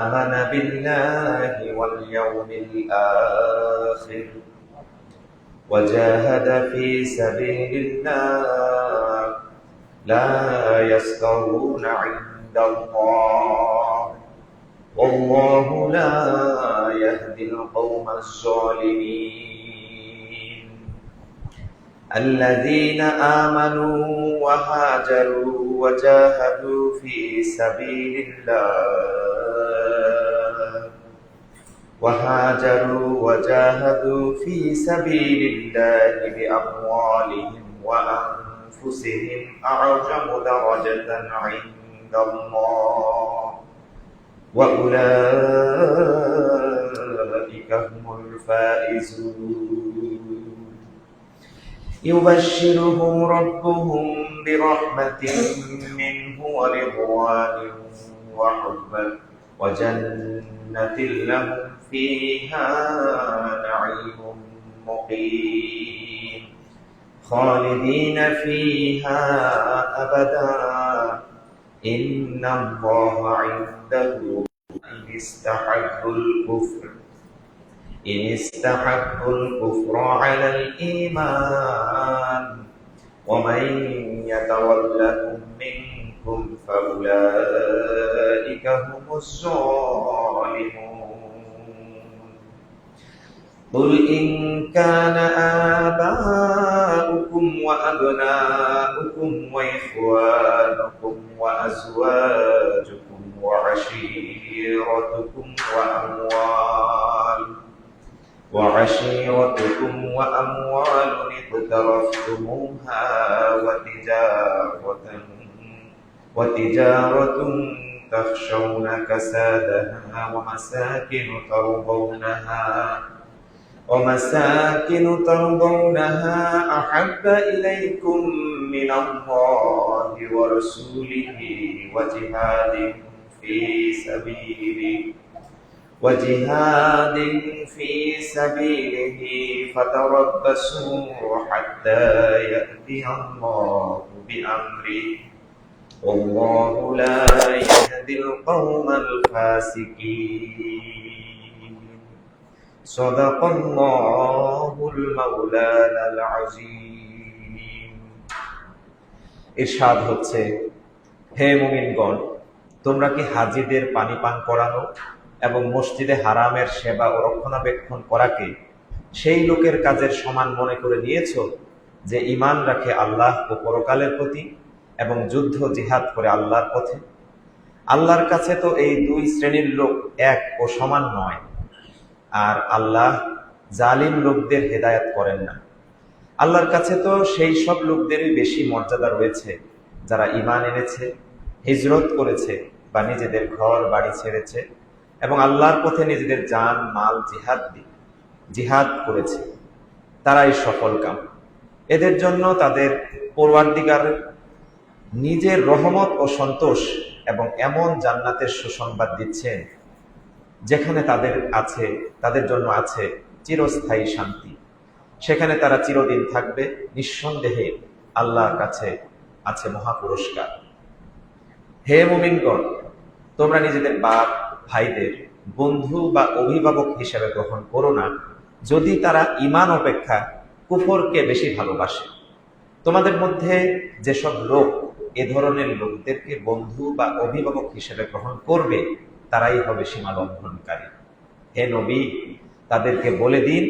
آمن بالله واليوم الآخر وجاهد في سبيل الله لا يستوون عند الله والله لا يهدي القوم الظالمين الذين آمنوا وهاجروا وجاهدوا في سبيل الله وهاجروا وجاهدوا في سبيل الله بأموالهم وأنفسهم أعظم درجة عند الله. وأولئك هم الفائزون. يبشرهم ربهم برحمة منه ورضوان وحبا وجنة لهم فيها نعيم مقيم. خالدين فيها أبدا. إن الله عنده إن استحبوا الكفر. إن استحبوا الكفر على الإيمان. ومن يتولهم منكم فأولئك هم الظالمون قل إن كان آباؤكم وأبناؤكم وإخوانكم وأزواجكم وعشيرتكم وأموال وعشيرتكم وأموال اقترفتموها وتجارة وتجارة تخشون كسادها ومساكن ترضونها. ومساكن ترضونها أحب إليكم من الله ورسوله وجهاد في سبيله وجهاد في سبيله فتربصوا حتى يأتي الله بأمره. والله لا يهدي القوم الفاسقين صدق الله المولانا العظيم ইরশাদ হচ্ছে হে মুমিনগণ তোমরা কি হাজিদের পানি পান করানো এবং মসজিদে হারামের সেবা ও রক্ষণাবেক্ষণ করাকে সেই লোকের কাজের সমান মনে করে নিয়েছ যে ইমান রাখে আল্লাহ ও পরকালের প্রতি এবং যুদ্ধ জিহাদ করে আল্লাহর পথে। আল্লাহর কাছে তো এই দুই শ্রেণির লোক এক ও সমান নয়। আর আল্লাহ জালিম লোকদের হেদায়াত করেন না। আল্লাহর কাছে তো সেই সব লোকদেরই বেশি মর্যাদা রয়েছে, যারা ইমান এনেছে, হিজরত করেছে বা নিজেদের ঘর, বাড়ি ছেড়েছে এবং আল্লাহর পথে নিজেদের জান মাল, জিহাদ দি, জিহাদ করেছে। তারাই সফল কাম। এদের জন্য তাদের পূর্বাধিকার নিজের রহমত ও সন্তোষ এবং এমন জান্নাতের সুসংবাদ দিচ্ছেন, যেখানে তাদের আছে, তাদের জন্য আছে চিরস্থায়ী শান্তি। সেখানে তারা চিরদিন থাকবে নিঃসন্দেহে আল্লাহর কাছে আছে মহাপুরস্কার। হে মুমিনগণ, তোমরা নিজেদের বাপ, ভাইদের, বন্ধু বা অভিভাবক হিসেবে গ্রহণ করো না, যদি তারা ইমান অপেক্ষা কুফরকে বেশি ভালোবাসে। তোমাদের মধ্যে যেসব লোক এ ধরনের লোকদেরকে বন্ধু বা অভিভাবক হিসেবে গ্রহণ করবে, তারাই হবে সীমা লঙ্ঘনকারী। হে নবী, তাদেরকে বলে দিন,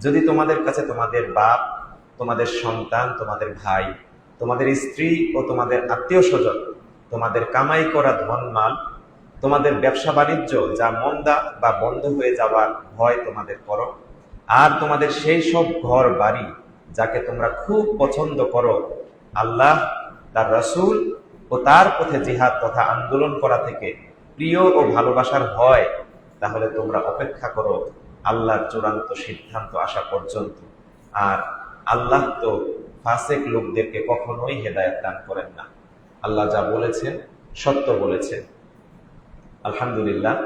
যদি তোমাদের কাছে তোমাদের বাপ, তোমাদের সন্তান, তোমাদের ভাই, তোমাদের স্ত্রী ও তোমাদের আত্মীয় স্বজন তোমাদের কামাই করা ধন মাল, তোমাদের ব্যবসা বাণিজ্য, যা মন্দা বা বন্ধ হয়ে যাওয়ার ভয় তোমাদের করো আর তোমাদের সেই সব ঘর বাড়ি যাকে তোমরা খুব পছন্দ করো, আল্লাহ তার রসুল ও তার পথে জিহাদ তথা আন্দোলন করা থেকে প্রিয় ও ভালোবাসার হয় তাহলে তোমরা অপেক্ষা করো আল্লাহর চূড়ান্ত সিদ্ধান্ত আসা পর্যন্ত। আর আল্লাহ তো ফাসেক লোকদেরকে কখনোই হেদায়ত দান করেন না। আল্লাহ যা বলেছেন, সত্য বলেছেন। আলহামদুলিল্লাহ।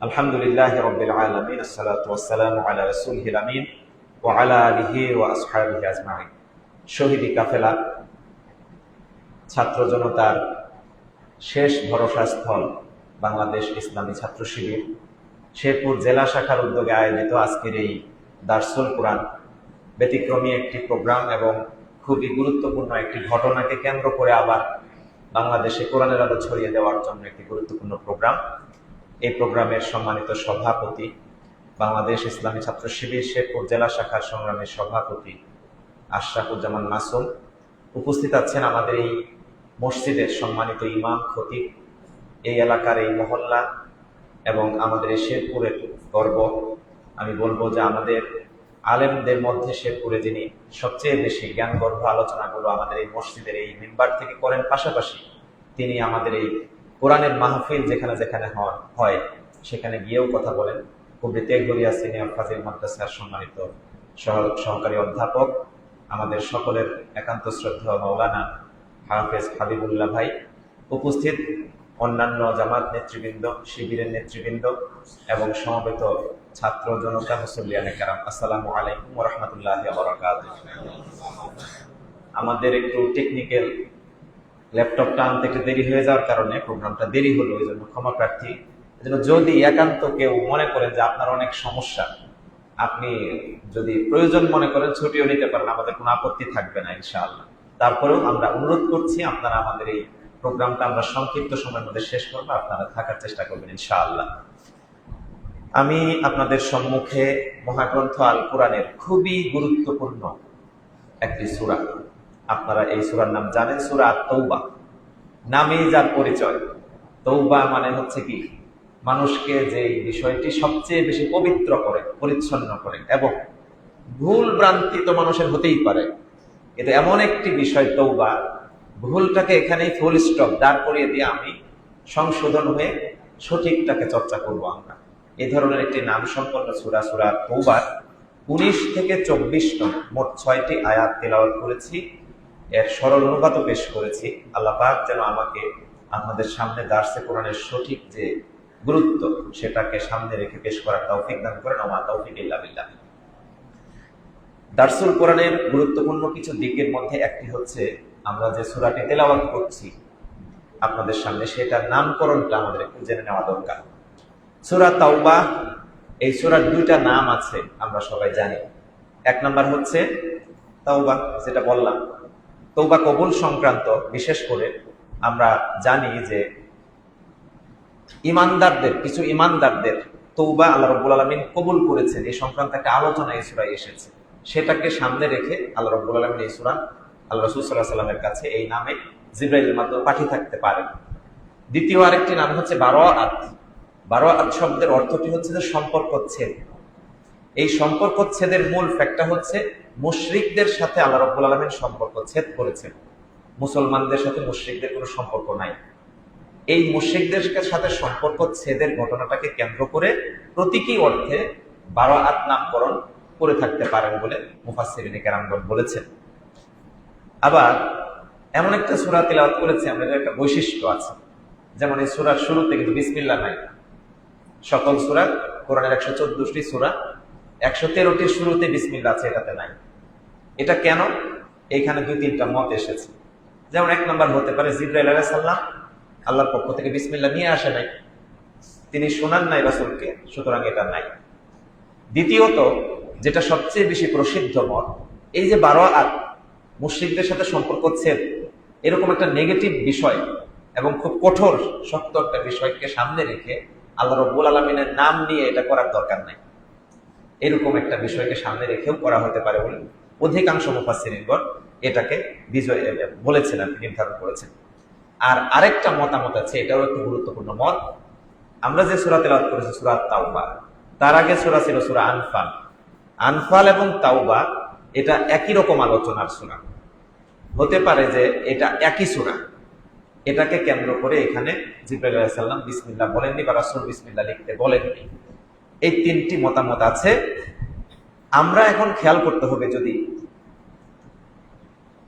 আলহামদুলিল্লাহ রবিল আলমিন আলা রাসূলিহিল আমিন ওয়া আলা আলিহি আজমাইন। শহীদি কাফেলা ছাত্র জনতার শেষ ভরসা স্থল বাংলাদেশ ইসলামী ছাত্র শিবির। শেরপুর জেলা শাখার উদ্যোগে আয়োজিত আজকের এই দার্সুল কোরআন ব্যতিক্রমী একটি প্রোগ্রাম এবং খুবই গুরুত্বপূর্ণ একটি ঘটনাকে কেন্দ্র করে আবার বাংলাদেশে কোরআনের আলো ছড়িয়ে দেওয়ার জন্য একটি গুরুত্বপূর্ণ প্রোগ্রাম। এই প্রোগ্রামের সম্মানিত সভাপতি বাংলাদেশ ইসলামী ছাত্র শিবির, শেরপুর জেলা শাখার সংগ্রামের সভাপতি আশরাফুজ্জামান মাসুম। উপস্থিত আছেন আমাদের এই মসজিদের সম্মানিত ইমাম, খতিব, এই এলাকার এই মহল্লা এবং আমাদের শেরপুরের গর্ব। আমি বলব যে আমাদের আলেমদের মধ্যে শেরপুরে যিনি সবচেয়ে বেশি জ্ঞান গর্ভ আলোচনাগুলো আমাদের এই মসজিদের এই মেম্বার থেকে করেন, পাশাপাশি তিনি আমাদের এই কোরআনের মাহফিল যেখানে যেখানে হয় সেখানে গিয়েও কথা বলেন। খুবই তেগরিয়া সিনিয়র ফাজিল মাদ্রাসার সম্মানিত সহ- সহকারী অধ্যাপক, আমাদের সকলের একান্ত শ্রদ্ধা মৌলানা হাফেজ হাবিবুল্লাহ ভাই উপস্থিত, অন্যান্য জামাত নেতৃবৃন্দ, শিবিরের নেতৃবৃন্দ এবং সমবেত ছাত্র জনতা মুসল্লিয়ানে কারাম, আসসালামু আলাইকুম রহমতুল্লাহ আমাদের একটু টেকনিক্যাল ল্যাপটপটা আনতে একটু দেরি হয়ে যাওয়ার কারণে প্রোগ্রামটা দেরি হলো, ওই জন্য ক্ষমা প্রার্থী। এজন্য যদি একান্ত কেউ মনে করেন যে আপনার অনেক সমস্যা, আপনি যদি প্রয়োজন মনে করেন, ছুটিও নিতে পারেন, আমাদের কোনো আপত্তি থাকবে না, ইনশাআল্লাহ। তারপরেও আমরা অনুরোধ করছি, আপনারা আমাদের এই প্রোগ্রামটা আমরা সংক্ষিপ্ত সময়ের মধ্যে শেষ করব, আপনারা থাকার চেষ্টা করবেন, ইনশাআল্লাহ। আমি আপনাদের সম্মুখে মহাগ্রন্থ আল কোরআনের খুবই গুরুত্বপূর্ণ একটি সূরা। আপনারা এই সূরার নাম জানেন, সূরা তৌবা নামেই যার পরিচয় তৌবা মানে হচ্ছে কি? মানুষকে যে বিষয়টি সবচেয়ে বেশি পবিত্র করে, পরিচ্ছন্ন করে, এবং ভুল ভ্রান্তি তো মানুষের হতেই পারে। এটা এমন একটি বিষয় তৌবা ভুলটাকে এখানেই ফুল স্টপ দাঁড় করিয়ে দিয়ে আমি সংশোধন হয়ে সঠিকটাকে চর্চা করব আমরা। এ ধরনের একটি নাম সম্পন্ন সুরা সুরা তৌবার উনিশ থেকে চব্বিশ নং, মোট ছয়টি আয়াত তেলাওয়াত করেছি। এর সরল অনুবাদ পেশ করেছি। আল্লাহ পাক যেন আমাকে আপনাদের সামনে দার্সে কোরআনের সঠিক যে গুরুত্ব, সেটাকে সামনে রেখে পেশ করার তৌফিক দান করেন। আমার তৌফিক ইল্লা বিল্লাহ। দার্সুল কোরআনের গুরুত্বপূর্ণ কিছু দিকের মধ্যে একটি হচ্ছে, আমরা যে সূরাটি তেলাওয়াত করছি, আপনাদের সামনে সেটার নামকরণটা আমাদের একটু জেনে নেওয়া দরকার। সূরা তাওবা, এই সূরার দুইটা নাম আছে, আমরা সবাই জানি। এক নাম্বার হচ্ছে তাওবা, যেটা বললাম। তৌবা কবুল সংক্রান্ত, বিশেষ করে আমরা জানি যে ইমানদারদের, কিছু ইমানদারদের তৌবা আল্লাহ রব্বুল আলমিন কবুল করেছেন। এই সংক্রান্ত একটা আলোচনা এই সুরায় এসেছে। সেটাকে সামনে রেখে আল্লাহ রব্বুল আলমিন এই সুরান আল্লাহ রসুল সাল্লাহ সাল্লামের কাছে এই নামে জিব্রাইলের মাধ্যমে পাঠিয়ে থাকতে পারেন। দ্বিতীয় আরেকটি নাম হচ্ছে বারো আত বারো আত শব্দের অর্থটি হচ্ছে যে সম্পর্ক ছেদ এই সম্পর্ক ছেদের মূল ফ্যাক্টটা হচ্ছে মুশরিকদের সাথে আল্লাহ রব্বুল আলমিন সম্পর্ক ছেদ করেছেন। মুসলমানদের সাথে মুশরিকদের কোনো সম্পর্ক নাই। এই মুশরিকদের সাথে সম্পর্ক ছেদের ঘটনাটাকে কেন্দ্র করে প্রতীকী অর্থে বারো আত নামকরণ করে থাকতে পারেন বলে মুফাসিরিন কেরামগণ বলেছেন। আবার এমন একটা সুরা তিলাওয়াত করেছে আমাদের একটা বৈশিষ্ট্য আছে। যেমন এই সুরার শুরুতে কিন্তু বিসমিল্লা নাই। সকল সুরা, কোরআনের একশো চোদ্দটি সুরা, একশো তেরোটির শুরুতে বিসমিল্লা আছে, এটাতে নাই। এটা কেন? এইখানে দুই তিনটা মত এসেছে। যেমন এক নম্বর হতে পারে, জিব্রাইল আলাহ সাল্লাম আল্লাহর পক্ষ থেকে বিসমিল্লা নিয়ে আসে নাই। তিনি শোনান নাই রাসুলকে, সুতরাং এটা নাই। দ্বিতীয়ত যেটা সবচেয়ে বেশি প্রসিদ্ধ মত এই যে বারো আট মুশ্রিকদের সাথে সম্পর্ক ছেদ, এরকম একটা নেগেটিভ বিষয় এবং খুব কঠোর, শক্ত একটা বিষয়কে সামনে রেখে আল্লাহ রব্বুল আলমিনের নাম নিয়ে এটা করার দরকার নাই। এরকম একটা বিষয়কে সামনে রেখেও করা হতে পারে বলে অধিকাংশ মুফাসিরিনগণ এটাকে বিজয় বলেছেন আর নির্ধারণ করেছেন। আর আরেকটা মতামত আছে, এটাও একটু গুরুত্বপূর্ণ মত। আমরা যে সুরা তেলাওয়াত করেছি, সুরা তাওবা তার আগে সুরা ছিল সুরা আনফাল। আনফাল এবং তাওবা, এটা একই রকম আলোচনার সুরা। হতে পারে যে এটা একই সুরা। এটাকে কেন্দ্র করে এখানে জিব্রাইল আলাইহিস সালাম বিসমিল্লাহ বলেননি বা রাসূল বিসমিল্লাহ লিখতে বলেননি। এই তিনটি মতামত আছে। আমরা এখন খেয়াল করতে হবে যদি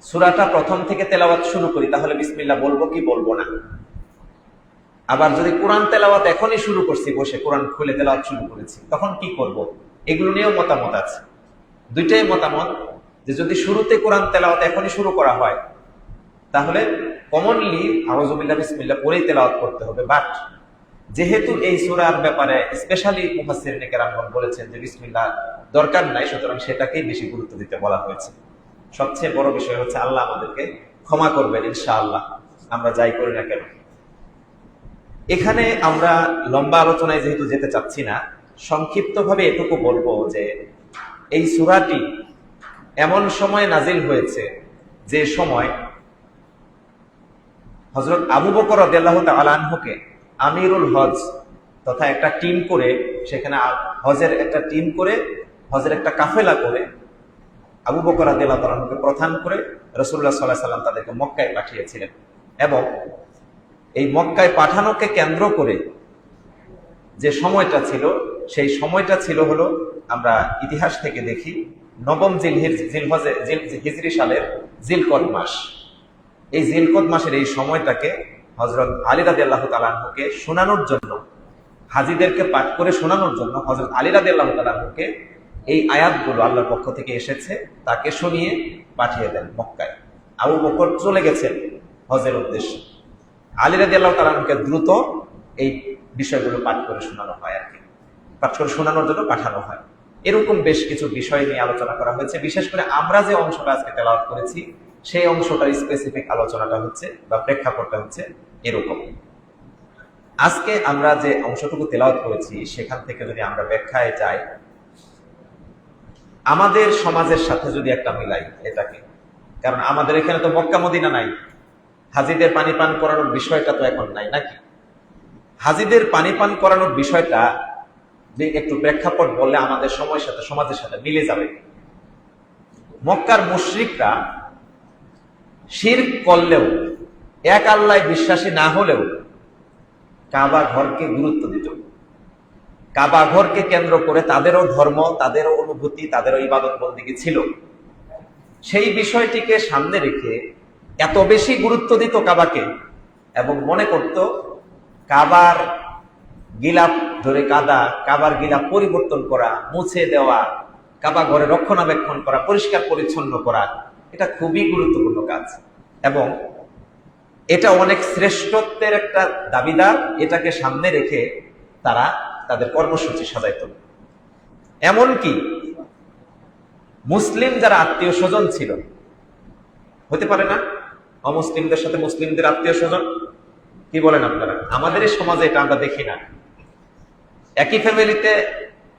সুরাটা প্রথম থেকে তেলাওয়াত শুরু করি, তাহলে বিসমিল্লা বলব কি বলব না। আবার যদি কোরআন তেলাওয়াত এখনই শুরু করছি, বসে কোরআন খুলে তেলাওয়াত শুরু করেছি, তখন কি করব? এগুলো নিয়েও মতামত আছে। দুইটাই মতামত যে যদি শুরুতে কোরআন তেলাওয়াত এখনই শুরু করা হয়, তাহলে কমনলি আওয়াজুবিল্লাহ বিসমিল্লাহ পরেই তেলাওয়াত করতে হবে। বাট যেহেতু এই সুরার ব্যাপারে স্পেশালি মুফাসির নেকেরামগণ বলেছেন যে বিসমিল্লাহ দরকার নাই, সুতরাং সেটাকেই বেশি গুরুত্ব দিতে বলা হয়েছে। সবচেয়ে বড় বিষয় হচ্ছে আল্লাহ আমাদেরকে ক্ষমা করবেন, ইনশাআল্লাহ। আমরা যাই করি না কেন? এখানে আমরা লম্বা আলোচনায় যেহেতু যেতে চাচ্ছি না সংক্ষিপ্তভাবে এটুকু বলব যে এই সুরাটি এমন সময় নাজিল হয়েছে যে সময় হজরত আবু বকর আল্লাহ তালানহকে আমিরুল হজ তথা একটা টিম করে, সেখানে হজের একটা টিম করে, হজের একটা কাফেলা করে, আবু বকর আদিল্লাহ প্রধান করে রসুল্লাহ সাল্লাহ সাল্লাম তাদেরকে মক্কায় পাঠিয়েছিলেন। এবং এই মক্কায় পাঠানোকে কেন্দ্র করে যে সময়টা ছিল সেই সময়টা ছিল হলো আমরা ইতিহাস থেকে দেখি নবম জিল জিল- হিজরি সালের জিলকদ মাস। এই জিলকদ মাসের এই সময়টাকে হজরত আলী রাদি আল্লাহ তালাহুকে শোনানোর জন্য, হাজিদেরকে পাঠ করে শোনানোর জন্য হজরত আলী রাদি আল্লাহ তালাহুকে এই আয়াতগুলো আল্লাহর পক্ষ থেকে এসেছে, তাকে শুনিয়ে পাঠিয়ে দেন মক্কায়। আবু বকর চলে গেছেন হজের উদ্দেশ্যে। আলী রাদি আল্লাহ তালাহুকে দ্রুত এই বিষয়গুলো পাঠ করে শোনানো হয় আর কি। পাঠ শোনানোর জন্য পাঠানো হয়। এরকম বেশ কিছু বিষয় নিয়ে আলোচনা করা হয়েছে। বিশেষ করে আমরা যে অংশটা আজকে তেলাওয়াত করেছি, সেই অংশটার স্পেসিফিক আলোচনাটা হচ্ছে বা প্রেক্ষাপটটা হচ্ছে এরকম। আজকে আমরা যে অংশটুকু তেলাওয়াত করেছি, সেখান থেকে যদি আমরা ব্যাখ্যায় যাই, আমাদের সমাজের সাথে যদি একটা মিলাই এটাকে, কারণ আমাদের এখানে তো মক্কা মদিনা নাই। হাজিদের পানি পান করানোর বিষয়টা তো এখন নাই, নাকি? হাজিদের পানি পান করানোর বিষয়টা যে একটু প্রেক্ষাপট বললে আমাদের সময়ের সাথে, সমাজের সাথে মিলে যাবে। মক্কার মুশরিকরা শির করলেও, এক আল্লাহ বিশ্বাসী না হলেও কাবা ঘরকে গুরুত্ব দিত। কাবা ঘরকে কেন্দ্র করে তাদেরও ধর্ম, তাদেরও অনুভূতি, তাদেরও ইবাদত বন্দিগি ছিল। সেই বিষয়টিকে সামনে রেখে এত বেশি গুরুত্ব দিত কাবাকে এবং মনে করত কাবার গিলাপ ধরে কাদা কাবার গিলাপ পরিবর্তন করা, মুছে দেওয়া, কাবা ঘরে রক্ষণাবেক্ষণ করা, পরিষ্কার পরিচ্ছন্ন করা, এটা খুবই গুরুত্বপূর্ণ কাজ। এবং এটা অনেক শ্রেষ্ঠত্বের একটা দাবিদার, এটাকে সামনে রেখে তারা তাদের কর্মসূচি সাজাইত। এমনকি মুসলিম যারা আত্মীয় স্বজন ছিল, হতে পারে না? অমুসলিমদের সাথে মুসলিমদের আত্মীয় স্বজন? কি বলেন আপনারা? আমাদের সমাজে এটা আমরা দেখি না। একই ফ্যামিলিতে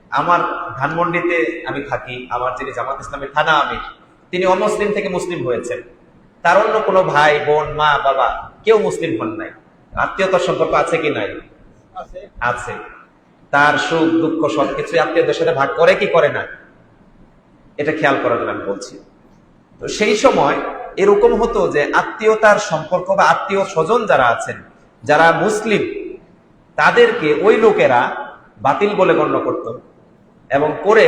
আমার ধানমন্ডিতে আমি থাকি আমার যিনি জামাত ইসলামের থানা আমি তিনি অমুসলিম থেকে মুসলিম হয়েছেন। তার অন্য কোনো ভাই বোন মা বাবা কেউ মুসলিম হন নাই। আত্মীয়তার সম্পর্ক আছে কি নাই? আছে। তার সুখ দুঃখ সবকিছু আত্মীয়দের সাথে ভাগ করে কি করে না? এটা খেয়াল করার জন্য আমি বলছি। তো সেই সময় এরকম হতো যে আত্মীয়তার সম্পর্ক বা আত্মীয় স্বজন যারা আছেন যারা মুসলিম তাদেরকে ওই লোকেরা বাতিল বলে গণ্য করত। এবং করে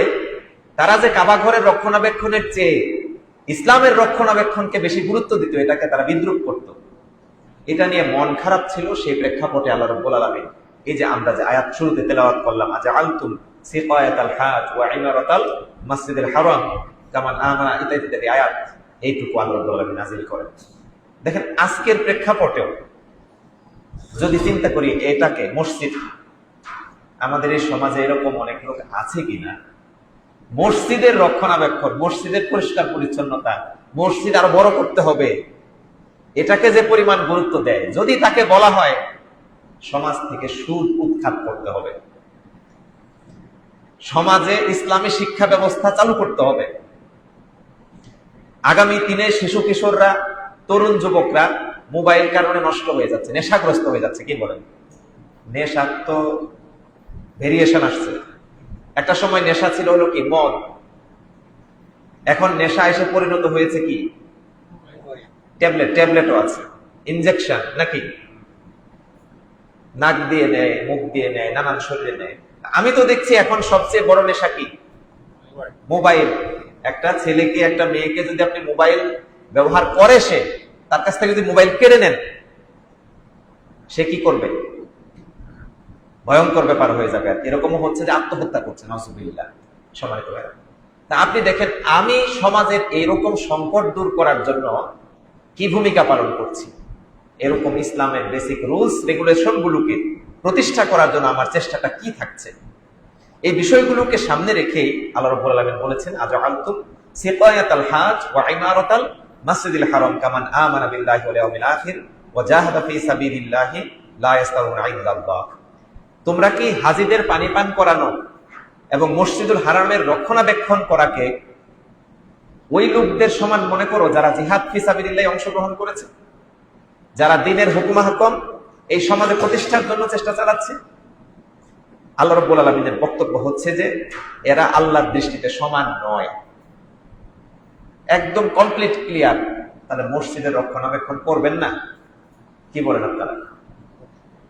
তারা যে কাবা ঘরের রক্ষণাবেক্ষণের চেয়ে ইসলামের রক্ষণাবেক্ষণকে বেশি গুরুত্ব দিত, এটাকে তারা বিদ্রুপ করত। এটা নিয়ে মন খারাপ ছিল সেই প্রেক্ষাপটে আল্লাহ রব্বুল আলামিন এই যে আমরা যে আয়াত শুরুতে তেলাওয়াত করলাম, আজ আলতুম সিকায়াতাল হাজ ওয়া ইমারাতাল মসজিদুল হারাম কামান আমানা ইত্যাদি ইত্যাদি আয়াত এইটুকু আল্লাহ রব্বুল আলামিন করেন। দেখেন, আজকের প্রেক্ষাপটেও যদি চিন্তা করি এটাকে মসজিদ আমাদের এই সমাজে এরকম অনেক লোক আছে কিনা? মসজিদের রক্ষণাবেক্ষণ, মসজিদের পরিষ্কার পরিচ্ছন্নতা, মসজিদ আরও বড় করতে হবে, এটাকে যে পরিমাণ গুরুত্ব দেয়, যদি তাকে বলা হয়, সমাজ থেকে সুদ উৎখাত করতে হবে। সমাজে ইসলামী শিক্ষা ব্যবস্থা চালু করতে হবে। আগামী দিনে শিশু কিশোররা, তরুণ যুবকরা মোবাইল কারণে নষ্ট হয়ে যাচ্ছে, নেশাগ্রস্ত হয়ে যাচ্ছে, কি বলেন? নেশার তো ভেরিয়েশন আসছে। একটা সময় নেশা ছিল হলো কি, মদ। এখন নেশা এসে পরিণত হয়েছে কি? ট্যাবলেট, ট্যাবলেটও আছে। ইনজেকশন, নাকি? নাক দিয়ে নেয়, মুখ দিয়ে নেয়, নানান শরীরে নেয়। আমি তো দেখছি এখন সবচেয়ে বড় নেশা কি? মোবাইল। একটা ছেলেকে, একটা মেয়েকে যদি আপনি মোবাইল ব্যবহার করে সে, তার কাছ থেকে যদি মোবাইল কেড়ে নেন, সে কি করবে? ভয়ঙ্কর ব্যাপার হয়ে যাবে আর এরকমও হচ্ছে যে আত্মহত্যা করছে নজুবিল্লাহ সম্মানিত। তা আপনি দেখেন, আমি সমাজের এইরকম সংকট দূর করার জন্য কি ভূমিকা পালন করছি? এরকম ইসলামের বেসিক রুলস রেগুলেশন গুলোকে প্রতিষ্ঠা করার জন্য আমার চেষ্টাটা কি থাকছে? এই বিষয়গুলোকে সামনে রেখে আল্লাহ আলামিন বলেছেন, আজআলতুম সিকায়াতাল হাজ ওয়া ইমারাতাল মাসজিদিল হারাম কামান আমানা বিল্লাহি ওয়া ফি তোমরা কি হাজিদের পানি পান করানো এবং মসজিদুল হারামের রক্ষণাবেক্ষণ করাকে ওই লোকদের সমান মনে করো যারা জিহাদ ফি সাবিলিল্লাহি অংশগ্রহণ করেছে? যারা দিনের হুকুমা হুকুম এই সমাজে প্রতিষ্ঠার জন্য চেষ্টা চালাচ্ছে? আল্লাহ রব্বুল আলমিনের বক্তব্য হচ্ছে যে, এরা আল্লাহর দৃষ্টিতে সমান নয়। একদম কমপ্লিট ক্লিয়ার তাহলে মসজিদের রক্ষণাবেক্ষণ করবেন না? কি বলেন আপনারা?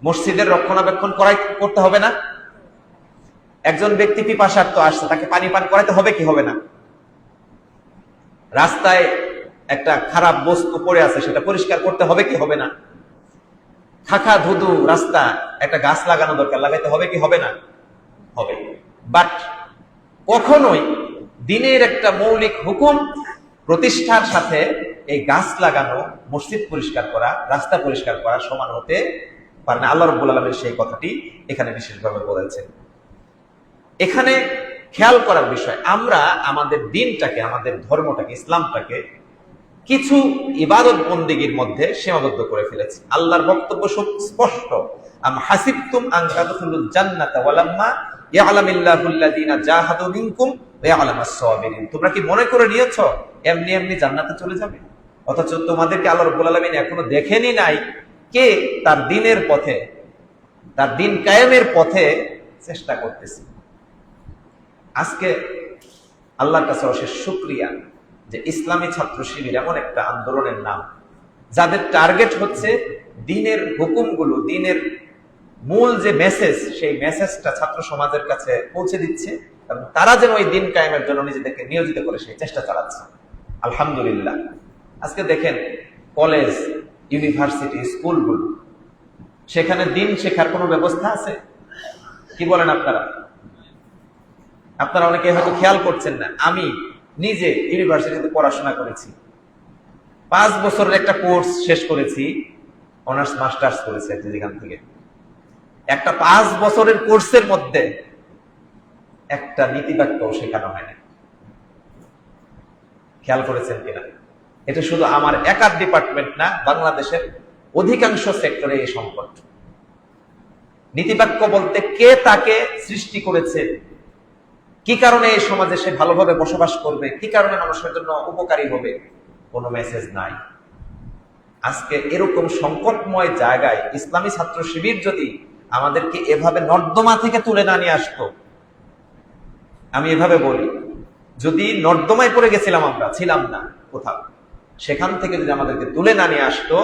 মসজিদের রক্ষণাবেক্ষণ করাই করতে হবে না। একজন ব্যক্তি পিপাসার্থ আসছে, তাকে পানি পান করাইতে হবে কি হবে না? রাস্তায় একটা খারাপ বস্তু পড়ে আছে, সেটা পরিষ্কার করতে হবে কি হবে না? খাখা ধুধু রাস্তা, একটা গাছ লাগানো দরকার, লাগাইতে হবে কি হবে না? হবে। বাট কখনোই দিনের একটা মৌলিক হুকুম প্রতিষ্ঠার সাথে এই গাছ লাগানো, মসজিদ পরিষ্কার করা, রাস্তা পরিষ্কার করা সমান হতে পারে না আল্লাহ রব্বুল আলমের সেই কথাটি এখানে বিশেষভাবে বলেছেন। এখানে খেয়াল করার বিষয়, আমরা আমাদের দিনটাকে, আমাদের ধর্মটাকে, ইসলামটাকে কিছু ইবাদত বন্দিগির মধ্যে সীমাবদ্ধ করে ফেলেছি। আল্লাহর বক্তব্য স্পষ্ট। আম হাসিবতুম আন জান্নাতা ওয়ালাম্মা ইয়ালামিল্লাহু আল্লাযীনা জাহাদু মিনকুম ইয়ালামাস সাবিরিন। তোমরা কি মনে করে নিয়েছো, এমনি এমনি জান্নাতে চলে যাবে? অথচ তোমাদেরকে আল্লাহ রাব্বুল আলামিন এখনও দেখেনি নাই কে তার দিনের পথে, তার দিন কায়েমের পথে চেষ্টা করতেছে। আজকে আল্লাহর কাছে অশেষ শুক্রিয়া যে ইসলামী ছাত্র শিবির এমন একটা আন্দোলনের নাম, যাদের টার্গেট হচ্ছে দিনের হুকুমগুলো, দিনের মূল যে মেসেজ, সেই মেসেজটা ছাত্র সমাজের কাছে পৌঁছে দিচ্ছে এবং তারা যেন ওই দিন কায়েমের জন্য নিজেদেরকে নিয়োজিত করে সেই চেষ্টা চালাচ্ছে। আলহামদুলিল্লাহ। আজকে দেখেন, কলেজ ইউনিভার্সিটি স্কুলগুলো। সেখানে দিন শেখার কোনো ব্যবস্থা আছে? কি বলেন আপনারা? আপনারা অনেকে হয়তো খেয়াল করছেন না। আমি নিজে ইউনিভার্সিটিতে পড়াশোনা করেছি। পাঁচ বছরের একটা কোর্স শেষ করেছি। অনার্স, মাস্টার্স করেছি একটা যেখান থেকে। একটা পাঁচ বছরের কোর্সের মধ্যে একটা নীতিবাক্য শেখানো হয় না খেয়াল করেছেন কিনা? এটা শুধু আমার একার ডিপার্টমেন্ট না, বাংলাদেশের অধিকাংশ সেক্টরে এই সংকট নীতিবাক্য বলতে কে তাকে সৃষ্টি করেছে, কি কারণে এই সমাজে সে ভালোভাবে বসবাস করবে, কি কারণে মানুষের জন্য উপকারী হবে, কোনো মেসেজ নাই। আজকে এরকম সংকটময় জায়গায় ইসলামী ছাত্র শিবির যদি আমাদেরকে এভাবে নর্দমা থেকে তুলে না নিয়ে আসতো, আমি এভাবে বলি, যদি নর্দমায় পড়ে গেছিলাম আমরা, ছিলাম না কোথাও। সেখান থেকে যদি আমাদেরকে তুলে না নিয়ে আসতো,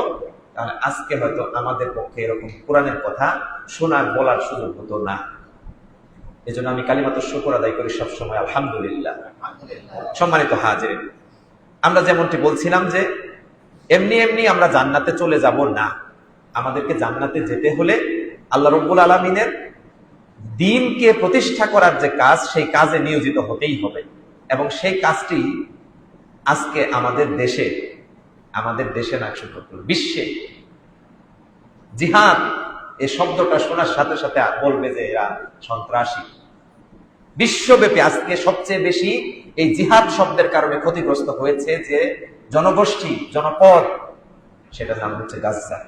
তাহলে আজকে হয়তো আমাদের পক্ষে এরকম কোরআনের কথা শোনার, বলার সুযোগ হতো না। এই জন্য আমি কালিমাত শুকর আদায় করি সবসময়, আলহামদুলিল্লাহ। সম্মানিত হাজির আমরা যেমনটি বলছিলাম যে, এমনি এমনি আমরা জান্নাতে চলে যাব না। আমাদেরকে জান্নাতে যেতে হলে আল্লাহ রব্বুল আলমিনের দিনকে প্রতিষ্ঠা করার যে কাজ, সেই কাজে নিয়োজিত হতেই হবে। এবং সেই কাজটি আজকে আমাদের দেশে আমাদের দেশে না, শুধু বিশ্বে, জিহাদ এই শব্দটা শোনার সাথে সাথে বলবে যে এরা সন্ত্রাসী। বিশ্বব্যাপী আজকে সবচেয়ে বেশি এই জিহাদ শব্দের কারণে ক্ষতিগ্রস্ত হয়েছে যে জনগোষ্ঠী, জনপদ সেটা নাম হচ্ছে গাজা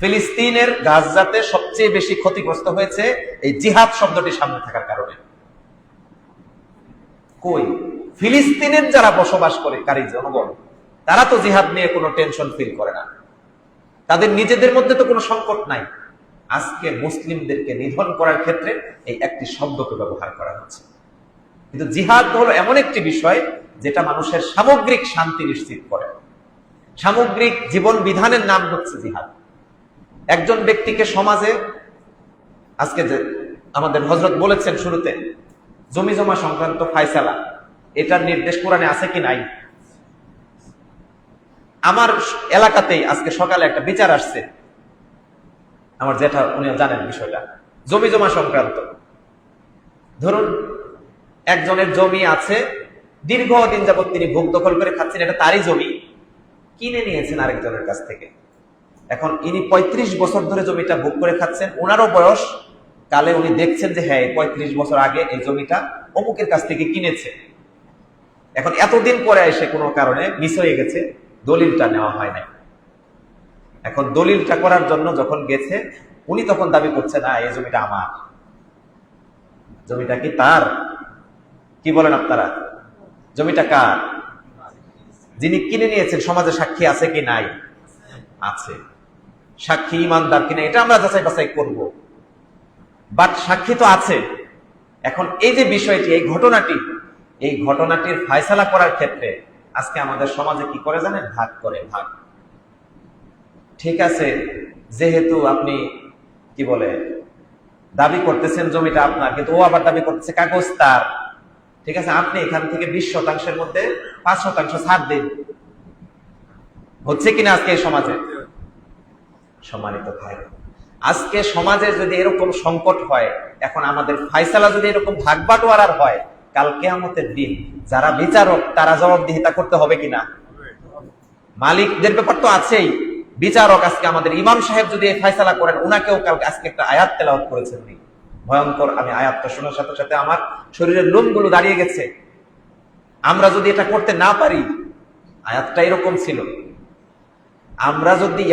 ফিলিস্তিনের গাজাতে সবচেয়ে বেশি ক্ষতিগ্রস্ত হয়েছে এই জিহাদ শব্দটি সামনে থাকার কারণে। কই? ফিলিস্তিনের যারা বসবাস করে, কারি জনগণ, তারা তো জিহাদ নিয়ে কোনো টেনশন ফিল করে না। তাদের নিজেদের মধ্যে তো কোনো সংকট নাই। আজকে মুসলিমদেরকে নিধন করার ক্ষেত্রে এই একটি শব্দকে ব্যবহার করা হচ্ছে। কিন্তু জিহাদ হলো এমন একটি বিষয় যেটা মানুষের সামগ্রিক শান্তি নিশ্চিত করে। সামগ্রিক জীবন বিধানের নাম হচ্ছে জিহাদ। একজন ব্যক্তিকে সমাজে, আজকে যে আমাদের হজরত বলেছেন শুরুতে, জমি জমা সংক্রান্ত ফায়সালা এটার নির্দেশ কোরআনে আছে কি নাই? আমার এলাকাতেই আজকে সকালে একটা বিচার আসছে। আমার যেটা উনি জানেন বিষয়টা। জমি জমা সংক্রান্ত। ধরুন, একজনের জমি আছে, দীর্ঘদিন যাবৎ তিনি ভোগ দখল করে খাচ্ছেন, এটা তারই জমি। কিনে নিয়েছেন আরেকজনের কাছ থেকে। এখন ইনি ৩৫ বছর ধরে জমিটা ভোগ করে খাচ্ছেন, ওনারও বয়স। কালে উনি দেখছেন যে হ্যাঁ পঁয়ত্রিশ বছর আগে এই জমিটা অমুকের কাছ থেকে কিনেছে। এখন এতদিন পরে এসে কোনো কারণে মিস হয়ে গেছে, দলিলটা নেওয়া হয় নাই। এখন দলিলটা করার জন্য যখন গেছে, উনি তখন দাবি করছে, না, এই জমিটা আমার। জমিটা কি তার? কি বলেন আপনারা? জমিটা কার? যিনি কিনে নিয়েছেন, সমাজে সাক্ষী আছে কি নাই? আছে। সাক্ষী ইমানদার কিনা, এটা আমরা যাচাই বাছাই করব। বাট সাক্ষী তো আছে। এখন এই যে বিষয়টি, এই ঘটনাটি এই ঘটনাটির ফায়সালা করার ক্ষেত্রে আজকে আমাদের সমাজে কি করে জানেন? ভাগ করে, ভাগ। ঠিক আছে, যেহেতু আপনি, কি বলে, দাবি করতেছেন জমিটা আপনার, কিন্তু ও আবার দাবি করতেছে কাগজ তার। ঠিক আছে, আপনি এখান থেকে বিশ শতাংশের মধ্যে পাঁচ শতাংশ ছাড় দিন। হচ্ছে কিনা আজকে এই সমাজে? সম্মানিত ভাই, আজকে সমাজে যদি এরকম সংকট হয়, এখন আমাদের ফাইসালা যদি এরকম ভাগ বাটোয়ারার হয় কাল কেয়ামতের দিন যারা বিচারক, তারা জবাবদিহিতা করতে হবে কিনা? মালিকদের ব্যাপার তো আছেই। বিচারক আজকে আমাদের ইমাম সাহেব যদি এই ফাইসালা করেন, উনাকেও কালকে আজকে একটা আয়াত তেলাওয়াত করেছেন উনি। ভয়ঙ্কর, আমি আয়াতটা শোনার সাথে সাথে আমার শরীরের লোমগুলো দাঁড়িয়ে গেছে। আমরা যদি এটা করতে না পারি, আয়াতটা এরকম ছিল। আমরা যদি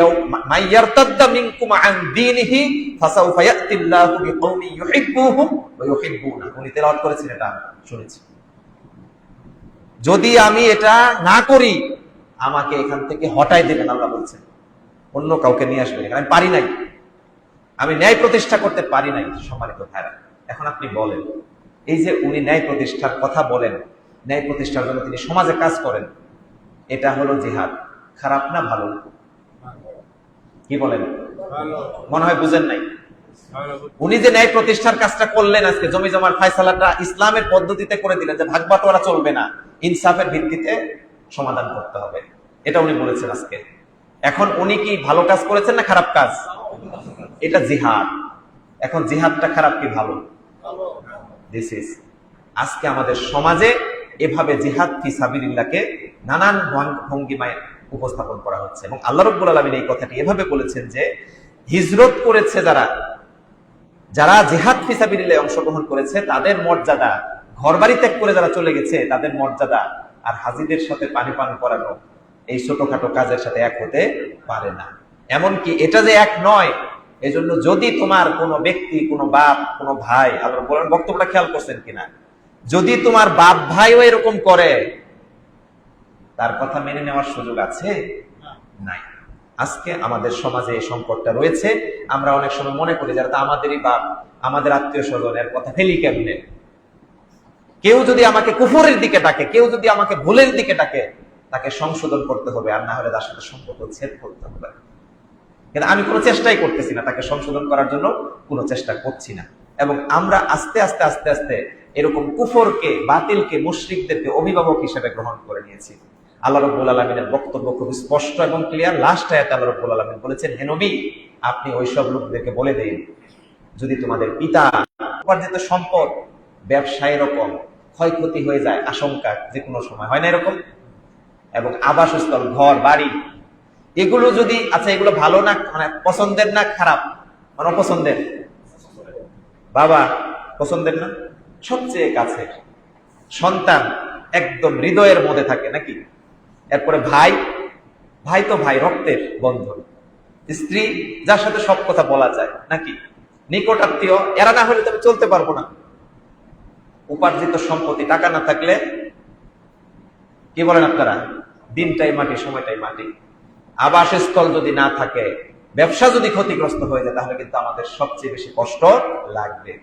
যদি আমি এটা না করি, আমাকে এখান থেকে হটাই দেবেন আল্লাহ বলছেন। অন্য কাউকে নিয়ে আসবেন আমি পারি নাই। আমি ন্যায় প্রতিষ্ঠা করতে পারি নাই, সম্মানিত ভাইরা। এখন আপনি বলেন, এই যে উনি ন্যায় প্রতিষ্ঠার কথা বলেন, ন্যায় প্রতিষ্ঠার জন্য তিনি সমাজে কাজ করেন, এটা হলো জিহাদ। খারাপ না ভালো? কি বলেন? মনে হয় বুঝেন নাই। উনি যে ন্যায় প্রতিষ্ঠার কাজটা করলেন আজকে জমি জমার ফায়সালাটা ইসলামের পদ্ধতিতে করে দিলেন যে ভাগ বাটোয়ারা চলবে না ইনসাফের ভিত্তিতে সমাধান করতে হবে। এটা উনি বলেছেন আজকে। এখন উনি কি ভালো কাজ করেছেন না খারাপ কাজ? এটা জিহাদ। এখন জিহাদটা খারাপ কি ভালো? দিস ইজ আজকে আমাদের সমাজে এভাবে জিহাদ ফি সাবিলিল্লাহকে নানান ভঙ্গিমায় উপস্থাপন করা হচ্ছে। এবং আল্লাহ রব্বুল আলমিন এই কথাটি এভাবে বলেছেন যে, হিজরত করেছে যারা যারা জেহাদ ফিসাবিল্লাহ অংশগ্রহণ করেছে, তাদের মর্যাদা ঘর বাড়ি ত্যাগ করে যারা চলে গেছে, তাদের মর্যাদা আর হাজিদের সাথে পানি পান করানো এই ছোটখাটো কাজের সাথে এক হতে পারে না। এমনকি এটা যে এক নয়, এজন্য যদি তোমার কোনো ব্যক্তি, কোনো বাপ, কোনো ভাই, আল্লাহ বলেন বক্তব্যটা খেয়াল করছেন কিনা? যদি তোমার বাপ ভাইও এরকম করে তার কথা মেনে নেওয়ার সুযোগ আছে? নাই। আজকে আমাদের সমাজে এই সংকটটা রয়েছে। আমরা অনেক সময় মনে করি যারা আমাদেরই বাপ, আমাদের আত্মীয় স্বজনের কথা ফেলি কেমনে? কেউ যদি আমাকে কুফুরের দিকে ডাকে, কেউ যদি আমাকে ভুলের দিকে ডাকে, তাকে সংশোধন করতে হবে, আর না হলে তার সাথে সম্পর্ক ছেদ করতে হবে। কিন্তু আমি কোনো চেষ্টাই করতেছি না তাকে সংশোধন করার জন্য, কোনো চেষ্টা করছি না। এবং আমরা আস্তে আস্তে আস্তে আস্তে এরকম কুফরকে, বাতিলকে, মুশ্রিকদেরকে অভিভাবক হিসেবে গ্রহণ করে নিয়েছি। আল্লাহ রব্বুল আলমিনের বক্তব্য খুব স্পষ্ট এবং ক্লিয়ার। লাস্ট আয়াত আল্লাহ রব্বুল আলমিন বলেছেন, হে নবী, আপনি ওইসব লোকদেরকে বলে দিন। যদি তোমাদের পিতা উপার্জিত সম্পদ ব্যবসায় এরকম ক্ষয়ক্ষতি হয়ে যায়, আশঙ্কা যে কোনো সময়, হয় না এরকম? এবং আবাসস্থল, ঘর, বাড়ি, এগুলো যদি আচ্ছা এগুলো ভালো না মানে পছন্দের না খারাপ? মানে অপছন্দের? বাবা, পছন্দের না? সবচেয়ে কাছের সন্তান একদম হৃদয়ের মধ্যে থাকে, নাকি? এরপরে ভাই ভাই তো ভাই, রক্তের বন্ধন। স্ত্রী, যার সাথে সব কথা বলা যায়, নাকি? নিকট আত্মীয়, এরা না হলে তুমি চলতে পারব না। উপার্জিত সম্পত্তি, টাকা না থাকলে, কি বলেন আপনারা? দিনটাই মাটি, সময়টাই মাটি। আবাসস্থল যদি না থাকে, ব্যবসা যদি ক্ষতিগ্রস্ত হয়ে যায়, তাহলে কিন্তু আমাদের সবচেয়ে বেশি কষ্ট লাগবে।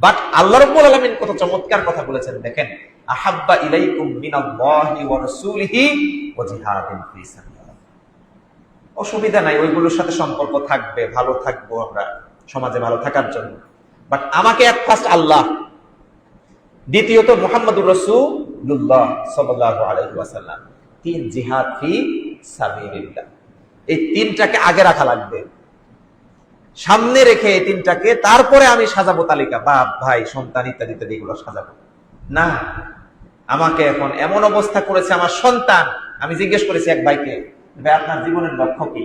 বাট আল্লাহ রব্বুল আলামিন কত চমৎকার কথা বলেছেন, দেখেন, আহাব্বা ইলাইকুম মিনাল্লাহি ওয়া রাসূলিহি ওয়া জিহাদিন অসুবিধা নাই, ওইগুলোর সাথে সম্পর্ক থাকবে, ভালো থাকব আমরা, সমাজে ভালো থাকার জন্য। বাট আমাকে এক ফার্স্ট আল্লাহ, দ্বিতীয়ত মুহাম্মদুর রাসূলুল্লাহ সাল্লাল্লাহু আলাইহি তিন জিহাদ ফি সাবিলিল্লাহ। এই তিনটাকে আগে রাখা লাগবে। সামনে রেখে এই তিনটাকে, তারপরে আমি সাজাবো তালিকা, বাপ, ভাই, সন্তান ইত্যাদি ইত্যাদি এগুলো সাজাবো। না, আমাকে এখন এমন অবস্থা করেছে আমার সন্তান আমি জিজ্ঞেস করেছি এক ভাইকে, ভাই, আপনার জীবনের লক্ষ্য কি?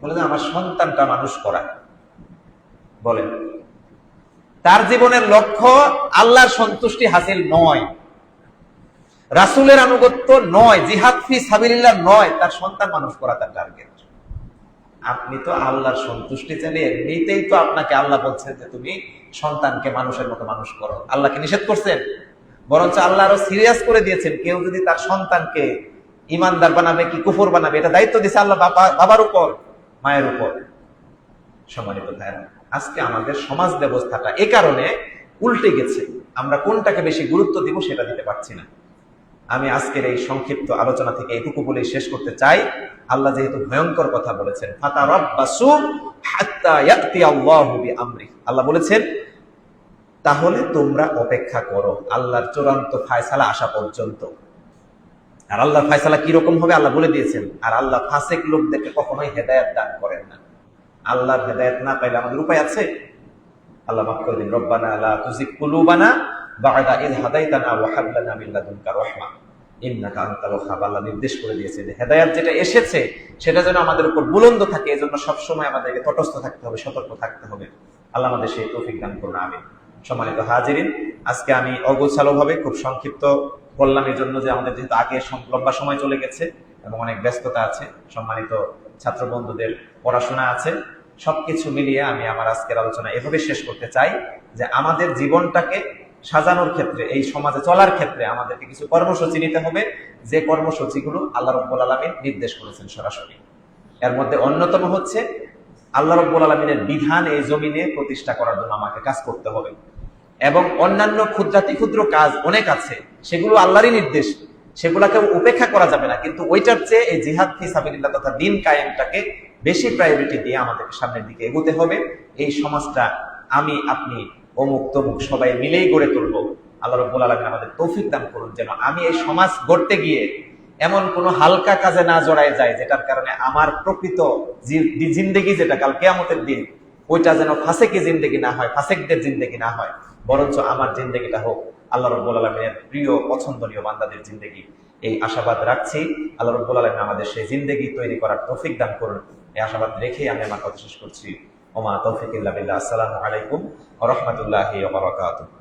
বলে যে আমার সন্তানটা মানুষ করা। বলেন তার জীবনের লক্ষ্য আল্লাহর সন্তুষ্টি হাসিল নয়, রাসূলের আনুগত্য নয়, জিহাদ ফি সাবিলিল্লাহ নয়, তার সন্তান মানুষ করা তার টার্গেট আপনি তো আল্লাহর সন্তুষ্টি চাইলে এমনিতেই তো আপনাকে আল্লাহ বলছেন যে তুমি সন্তানকে মানুষের মতো মানুষ করো। আল্লাহকে নিষেধ করছেন, বরঞ্চ আল্লাহ আরও সিরিয়াস করে দিয়েছেন, কেউ যদি তার সন্তানকে ইমানদার বানাবে কি কুফর বানাবে? এটা দায়িত্ব দিছে আল্লাহ বাবা, বাবার উপর, মায়ের উপর। সম্মানিত ভাইরা আজকে আমাদের সমাজ ব্যবস্থাটা এ কারণে উল্টে গেছে। আমরা কোনটাকে বেশি গুরুত্ব দিব সেটা দিতে পারছি না। আমি আজকের এই সংক্ষিপ্ত আলোচনা থেকে এটুকু বলে শেষ করতে চাই। আল্লাহ যেহেতু ভয়ঙ্কর কথা বলেছেন আল্লাহ বলেছেন, তাহলে তোমরা অপেক্ষা করো, আল্লাহর চূড়ান্ত ফায়সালা আসা পর্যন্ত। আর আল্লাহ ফায়সালা কি রকম হবে আল্লাহ বলে দিয়েছেন। আর আল্লাহ ফাসেক লোকদেরকে কখনোই হেদায়েত দান করেন না। আল্লাহর হেদায়েত না পাইলে আমাদের উপায় আছে? আল্লাহ মাফ করে দিন। রব্বানা লা তুজিগ কুলুবানা বা'দা ইয হাদাইতানা ওয়া হাব লানা মিন লাদুনকা রাহমা। ইন্নাকা আনতাল ওয়াহ্হাব। আল্লাহ নির্দেশ করে দিয়েছে যে হেদায়েত যেটা এসেছে, সেটা যেন আমাদের উপর বুলন্দ থাকে। এজন্য সব সময় আমাদেরকে তটস্থ থাকতে হবে, সতর্ক থাকতে হবে। আল্লাহ আমাদের সেই তৌফিক দান করুন। আমিন। সম্মানিত হাজিরিন, আজকে আমি অগোছালো ভাবে খুব সংক্ষিপ্ত বললাম এই জন্য যে আমাদের যেহেতু আগে লম্বা সময় চলে গেছে এবং অনেক ব্যস্ততা আছে, সম্মানিত ছাত্র বন্ধুদের পড়াশোনা আছে, সবকিছু মিলিয়ে আমি আমার আজকের আলোচনা এভাবে শেষ করতে চাই যে আমাদের জীবনটাকে সাজানোর ক্ষেত্রে, এই সমাজে চলার ক্ষেত্রে আমাদেরকে কিছু কর্মসূচি নিতে হবে। যে কর্মসূচিগুলো আল্লাহ রব্বুল আলমিন নির্দেশ করেছেন সরাসরি। এর মধ্যে অন্যতম হচ্ছে আল্লাহ রব্বুল আলমিনের বিধান এই জমিনে প্রতিষ্ঠা করার জন্য আমাকে কাজ করতে হবে। এবং অন্যান্য ক্ষুদ্রাতি ক্ষুদ্র কাজ অনেক আছে সেগুলো আল্লাহরই নির্দেশ। সেগুলাকে উপেক্ষা করা যাবে না। কিন্তু ওইটার চেয়ে এই জিহাদ ফিসাবিল্লাহ তথা দিন কায়েমটাকে বেশি প্রায়োরিটি দিয়ে আমাদের সামনের দিকে এগোতে হবে। এই সমাজটা আমি, আপনি, অমুক তমুক সবাই মিলেই গড়ে তুলব। আল্লাহ রব্বুল আলমিন আমাদের তৌফিক দান করুন যেন আমি এই সমাজ গড়তে গিয়ে এমন কোনো হালকা কাজে না জড়ায় যায় যেটার কারণে আমার প্রকৃত জিন্দেগি যেটা কাল কেয়ামতের দিন, ওইটা যেন ফাঁসেকি জিন্দেগি না হয়, ফাসেকদের জিন্দেগি না হয়। বরঞ্চ আমার জিন্দেগিটা হোক। আল্লাহ রব্বুল আলমিনের প্রিয়, পছন্দনীয় বান্দাদের জিন্দেগি। এই আশাবাদ রাখছি। আল্লাহ রব্বুল আলমিন আমাদের সেই জিন্দেগি তৈরি করার তৌফিক দান করুন। এই আশাবাদ রেখে আমি আমার কথা শেষ করছি। ওমা তৌফিক আসসালামু আলাইকুম রাহমাতুল্লাহি বারাকাতুহু।